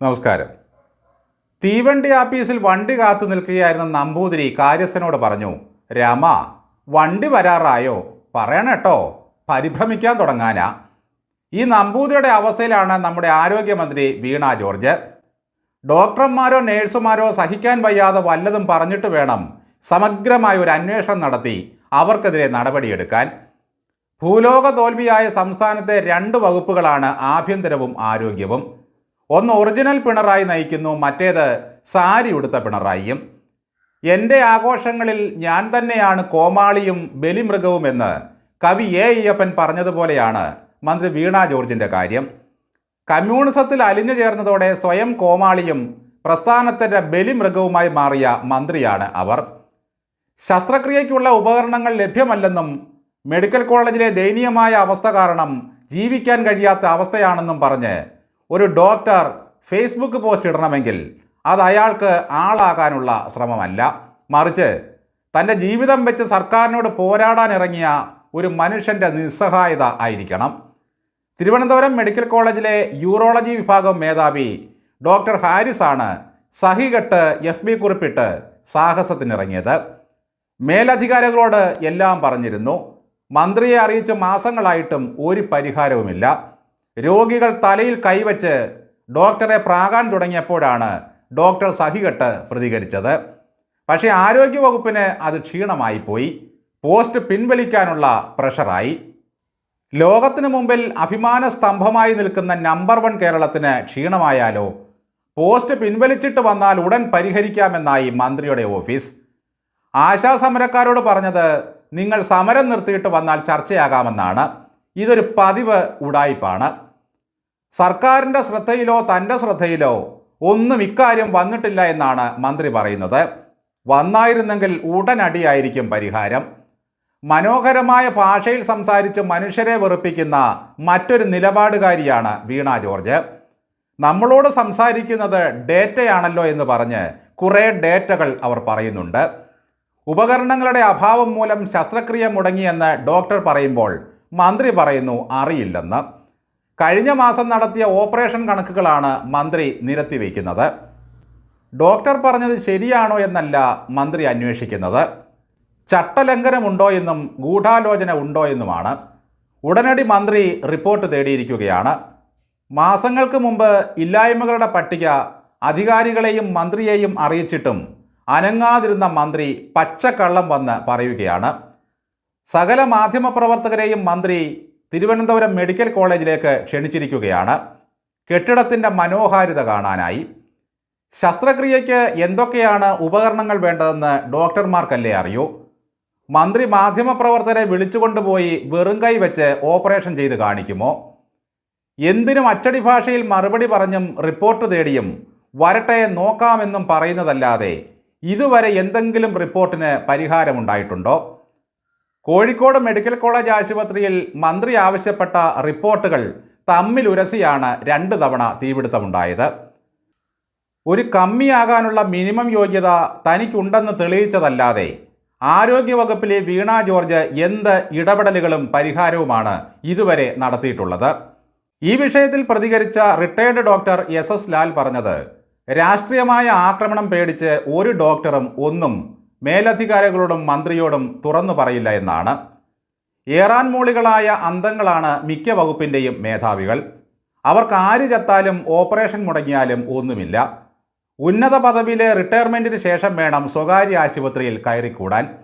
നമസ്കാരം. തീവണ്ടി ആപ്പീസിൽ വണ്ടി കാത്തു നിൽക്കുകയായിരുന്ന നമ്പൂതിരി കാര്യസ്ഥനോട് പറഞ്ഞു രമ വണ്ടി വരാറായോ? പറയണട്ടോ പരിഭ്രമിക്കാൻ തുടങ്ങാനാ. ഈ നമ്പൂതിരിയുടെ അവസ്ഥയിലാണ് നമ്മുടെ ആരോഗ്യമന്ത്രി വീണ ജോർജ്. ഡോക്ടർമാരോ നേഴ്സുമാരോ സഹിക്കാൻ വയ്യാതെ വല്ലതും പറഞ്ഞിട്ട് വേണം സമഗ്രമായ ഒരു അന്വേഷണം നടത്തി അവർക്കെതിരെ നടപടിയെടുക്കാൻ. ഭൂലോക തോൽവിയായ സംസ്ഥാനത്തെ രണ്ട് വകുപ്പുകളാണ് ആഭ്യന്തരവും ആരോഗ്യവും. ഒന്ന് ഒറിജിനൽ പിണറായി നയിക്കുന്നു മറ്റേത് സാരി ഉടുത്ത പിണറായിയും. എന്റെ ആഘോഷങ്ങളിൽ ഞാൻ തന്നെയാണ് കോമാളിയും ബലിമൃഗവുമെന്ന് കവി എ അയ്യപ്പൻ പറഞ്ഞതുപോലെയാണ് മന്ത്രി വീണ ജോർജിന്റെ കാര്യം. കമ്മ്യൂണിസത്തിൽ അലിഞ്ഞു ചേർന്നതോടെ സ്വയം കോമാളിയും പ്രസ്ഥാനത്തിന്റെ ബലിമൃഗവുമായി മാറിയ മന്ത്രിയാണ് അവർ. ശസ്ത്രക്രിയയ്ക്കുള്ള ഉപകരണങ്ങൾ ലഭ്യമല്ലെന്നും മെഡിക്കൽ കോളേജിലെ ദയനീയമായ അവസ്ഥ കാരണം ജീവിക്കാൻ കഴിയാത്ത അവസ്ഥയാണെന്നും പറഞ്ഞ് ഒരു ഡോക്ടർ ഫേസ്ബുക്ക് പോസ്റ്റ് ഇടണമെങ്കിൽ അത് അയാൾക്ക് ആളാകാനുള്ള ശ്രമമല്ല. മറിച്ച് തന്റെ ജീവിതം വെച്ച് സർക്കാരിനോട് പോരാടാൻ ഇറങ്ങിയ ഒരു മനുഷ്യന്റെ നിസ്സഹായത ആയിരിക്കണം. തിരുവനന്തപുരം മെഡിക്കൽ കോളേജിലെ യൂറോളജി വിഭാഗം മേധാവി ഡോക്ടർ ഹാരിസാണ് സഹികെട്ട് എഫ് ബി കുറിപ്പിട്ട് സാഹസത്തിനിറങ്ങിയത്. മേലധികാരികളോട് എല്ലാം പറഞ്ഞിരുന്നു. മന്ത്രിയെ അറിയിച്ച് മാസങ്ങളായിട്ടും ഒരു പരിഹാരവുമില്ല. രോഗികൾ തലയിൽ കൈവച്ച് ഡോക്ടറെ പ്രാകാൻ തുടങ്ങിയപ്പോഴാണ് ഡോക്ടർ സഹികെട്ട് പ്രതികരിച്ചത്. പക്ഷേ ആരോഗ്യവകുപ്പിന് അത് ക്ഷീണമായി പോയി. പോസ്റ്റ് പിൻവലിക്കാനുള്ള പ്രഷറായി. ലോകത്തിന് മുമ്പിൽ അഭിമാന സ്തംഭമായി നിൽക്കുന്ന നമ്പർ വൺ കേരളത്തിന് ക്ഷീണമായാലോ? പോസ്റ്റ് പിൻവലിച്ചിട്ട് വന്നാൽ ഉടൻ പരിഹരിക്കാമെന്നായി മന്ത്രിയുടെ ഓഫീസ്. ആശാ സമരക്കാരോട് പറഞ്ഞത് നിങ്ങൾ സമരം നിർത്തിയിട്ട് വന്നാൽ ചർച്ചയാകാമെന്നാണ്. ഇതൊരു പതിവ് ഉടായിപ്പാണ്. സർക്കാരിന്റെ ശ്രദ്ധയിലോ തന്റെ ശ്രദ്ധയിലോ ഒന്നും ഇക്കാര്യം വന്നിട്ടില്ല എന്നാണ് മന്ത്രി പറയുന്നത്. വന്നായിരുന്നെങ്കിൽ ഉടനടിയായിരിക്കും പരിഹാരം. മനോഹരമായ ഭാഷയിൽ സംസാരിച്ച് മനുഷ്യരെ വെറുപ്പിക്കുന്ന മറ്റൊരു നിലപാടുകാരിയാണ് വീണ ജോർജ്. നമ്മളോട് സംസാരിക്കുന്നത് ഡേറ്റയാണല്ലോ എന്ന് പറഞ്ഞ് കുറേ ഡേറ്റകൾ അവർ പറയുന്നുണ്ട്. ഉപകരണങ്ങളുടെ അഭാവം മൂലം ശസ്ത്രക്രിയ മുടങ്ങിയെന്ന് ഡോക്ടർ പറയുമ്പോൾ മന്ത്രി പറയുന്നു അറിയില്ലെന്ന്. കഴിഞ്ഞ മാസം നടത്തിയ ഓപ്പറേഷൻ കണക്കുകളാണ് മന്ത്രി നിരത്തിവെക്കുന്നത് ഡോക്ടർ പറഞ്ഞത് ശരിയാണോ എന്നല്ല മന്ത്രി അന്വേഷിക്കുന്നത്. ചട്ടലംഘനമുണ്ടോ എന്നും ഗൂഢാലോചന ഉണ്ടോ എന്നുമാണ്. ഉടനടി മന്ത്രി റിപ്പോർട്ട് തേടിയിരിക്കുകയാണ്. മാസങ്ങൾക്ക് മുമ്പ് ഇല്ലായ്മകളുടെ പട്ടിക അധികാരികളെയും മന്ത്രിയെയും അറിയിച്ചിട്ടും അനങ്ങാതിരുന്ന മന്ത്രി പച്ചക്കള്ളം വന്ന് പറയുകയാണ്. സകല മാധ്യമപ്രവർത്തകരെയും മന്ത്രി തിരുവനന്തപുരം മെഡിക്കൽ കോളേജിലേക്ക് ക്ഷണിച്ചിരിക്കുകയാണ്. കെട്ടിടത്തിന്റെ മനോഹാരിത കാണാനായി. ശസ്ത്രക്രിയയ്ക്ക് എന്തൊക്കെയാണ് ഉപകരണങ്ങൾ വേണ്ടതെന്ന് ഡോക്ടർമാർക്കല്ലേ അറിയൂ. മന്ത്രി മാധ്യമപ്രവർത്തകരെ വിളിച്ചുകൊണ്ടുപോയി വെറും കൈ വെച്ച് ഓപ്പറേഷൻ ചെയ്ത് കാണിക്കുമോ. എന്തിനും അച്ചടി ഭാഷയിൽ മറുപടി പറഞ്ഞും റിപ്പോർട്ട് തേടിയും വരട്ടെ നോക്കാമെന്നും പറയുന്നതല്ലാതെ ഇതുവരെ എന്തെങ്കിലും റിപ്പോർട്ടിന് പരിഹാരമുണ്ടായിട്ടുണ്ടോ. കോഴിക്കോട് മെഡിക്കൽ കോളേജ് ആശുപത്രിയിൽ മന്ത്രി ആവശ്യപ്പെട്ട റിപ്പോർട്ടുകൾ തമ്മിലുരസിയാണ് രണ്ട് തവണ തീപിടുത്തമുണ്ടായത്. ഒരു കമ്മിയാകാനുള്ള മിനിമം യോഗ്യത തനിക്കുണ്ടെന്ന് തെളിയിച്ചതല്ലാതെ ആരോഗ്യവകുപ്പിലെ വീണ ജോർജ് എന്ത് ഇടപെടലുകളും പരിഹാരവുമാണ് ഇതുവരെ നടത്തിയിട്ടുള്ളത്. ഈ വിഷയത്തിൽ പ്രതികരിച്ച retired doctor S S Lal പറഞ്ഞത് രാഷ്ട്രീയമായ ആക്രമണം പേടിച്ച് ഒരു ഡോക്ടറും ഒന്നും മേലധികാരികളോടും മന്ത്രിയോടും തുറന്നു പറയില്ല എന്നാണ്. ഏറാൻ മൂളികളായ അന്തങ്ങളാണ് മിക്ക വകുപ്പിന്റെയും മേധാവികൾ. അവർക്ക് ആര് ചത്താലും ഓപ്പറേഷൻ മുടങ്ങിയാലും ഒന്നുമില്ല. ഉന്നത പദവിയിലെ റിട്ടയർമെന്റിന് ശേഷം വേണം സ്വകാര്യ ആശുപത്രിയിൽ കയറിക്കൂടാൻ.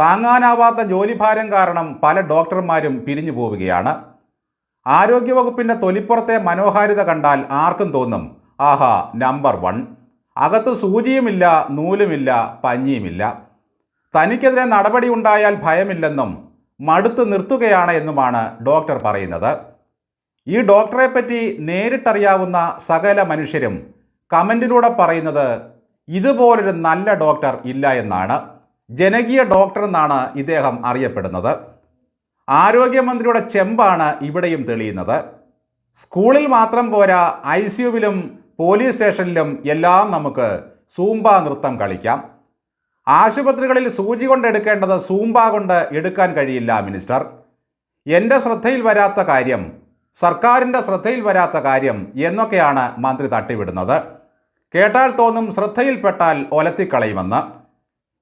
താങ്ങാനാവാത്ത ജോലിഭാരം കാരണം പല ഡോക്ടർമാരും പിരിഞ്ഞു പോവുകയാണ്. ആരോഗ്യവകുപ്പിന്റെ തൊലിപ്പുറത്തെ മനോഹാരിത കണ്ടാൽ ആർക്കും തോന്നും ആഹാ നമ്പർ വൺ. അകത്ത് സൂചിയുമില്ല നൂലുമില്ല പഞ്ഞിയുമില്ല. തനിക്കെതിരെ നടപടി ഉണ്ടായാൽ ഭയമില്ലെന്നും മടുത്ത് നിർത്തുകയാണ് എന്നുമാണ് ഡോക്ടർ പറയുന്നത്. ഈ ഡോക്ടറെ പറ്റി നേരിട്ടറിയാവുന്ന സകല മനുഷ്യരും കമന്റിലൂടെ പറയുന്നത് ഇതുപോലൊരു നല്ല ഡോക്ടർ ഇല്ല എന്നാണ്. ജനകീയ ഡോക്ടർ എന്നാണ് ഇദ്ദേഹം അറിയപ്പെടുന്നത്. ആരോഗ്യമന്ത്രിയുടെ ചെമ്പാണ് ഇവിടെയും തെളിയുന്നത്. സ്കൂളിൽ മാത്രം പോരാ ഐ സിയുവിലും പോലീസ് സ്റ്റേഷനിലും എല്ലാം നമുക്ക് സൂമ്പ നൃത്തം കളിക്കാം. ആശുപത്രികളിൽ സൂചി കൊണ്ട് എടുക്കേണ്ടത് സൂമ്പ കൊണ്ട് എടുക്കാൻ കഴിയില്ല മിനിസ്റ്റർ. എന്റെ ശ്രദ്ധയിൽ വരാത്ത കാര്യം സർക്കാരിന്റെ ശ്രദ്ധയിൽ വരാത്ത കാര്യം എന്നൊക്കെയാണ് മന്ത്രി തട്ടിവിടുന്നത്. കേട്ടാൽ തോന്നും ശ്രദ്ധയിൽപ്പെട്ടാൽ ഒലത്തിക്കളയുമെന്ന്.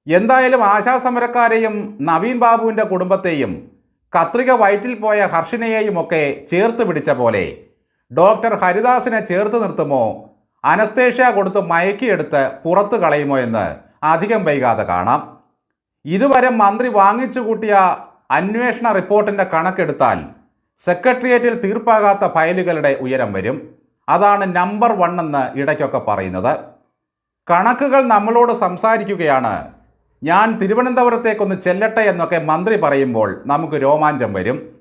എന്തായാലും ആശാസമരക്കാരെയും നവീൻ ബാബുവിന്റെ കുടുംബത്തെയും കത്രിക വയറ്റിൽ പോയ ഹർഷിനെയും ഒക്കെ ചേർത്ത് പിടിച്ച പോലെ ഡോക്ടർ ഹരിദാസിനെ ചേർത്ത് നിർത്തുമോ? അനസ്തേഷ്യ കൊടുത്ത് മയക്കിയെടുത്ത് പുറത്ത് കളയുമോ എന്ന് അധികം വൈകാതെ കാണാം. ഇതുവരെ മന്ത്രി വാങ്ങിച്ചു കൂട്ടിയ അന്വേഷണ റിപ്പോർട്ടിന്റെ കണക്കെടുത്താൽ സെക്രട്ടേറിയറ്റിൽ തീർപ്പാകാത്ത ഫയലുകളുടെ ഉയരം വരും. അതാണ് നമ്പർ വൺ എന്ന് ഇടയ്ക്കൊക്കെ പറയുന്നത്. കണക്കുകൾ നമ്മളോട് സംസാരിക്കുകയാണ്. ഞാൻ തിരുവനന്തപുരത്തേക്കൊന്ന് ചെല്ലട്ടെ എന്നൊക്കെ മന്ത്രി പറയുമ്പോൾ നമുക്ക് രോമാഞ്ചം വരും.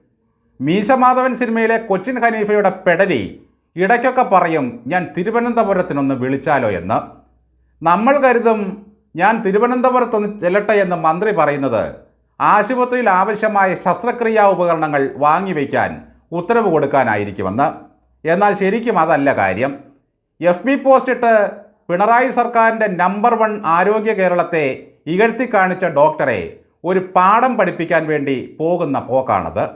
മീശമാധവൻ സിനിമയിലെ കൊച്ചിൻ ഹനീഫയുടെ പെടലി ഇടയ്ക്കൊക്കെ പറയും ഞാൻ തിരുവനന്തപുരത്തിനൊന്ന് വിളിച്ചാലോ എന്ന്. നമ്മൾ കരുതും ഞാൻ തിരുവനന്തപുരത്തൊന്ന് ചെല്ലട്ടെ എന്ന് മന്ത്രി പറയുന്നത്. ആശുപത്രിയിൽ ആവശ്യമായ ശസ്ത്രക്രിയാ ഉപകരണങ്ങൾ വാങ്ങിവെക്കാൻ ഉത്തരവ് കൊടുക്കാനായിരിക്കുമെന്ന്. എന്നാൽ ശരിക്കും അതല്ല കാര്യം. എഫ് ബി പോസ്റ്റിട്ട് പിണറായി സർക്കാരിന്റെ നമ്പർ വൺ ആരോഗ്യ കേരളത്തെ ഇകഴ്ത്തി കാണിച്ച ഡോക്ടറെ ഒരു പാഠം പഠിപ്പിക്കാൻ വേണ്ടി പോകുന്ന പോക്കാണത്.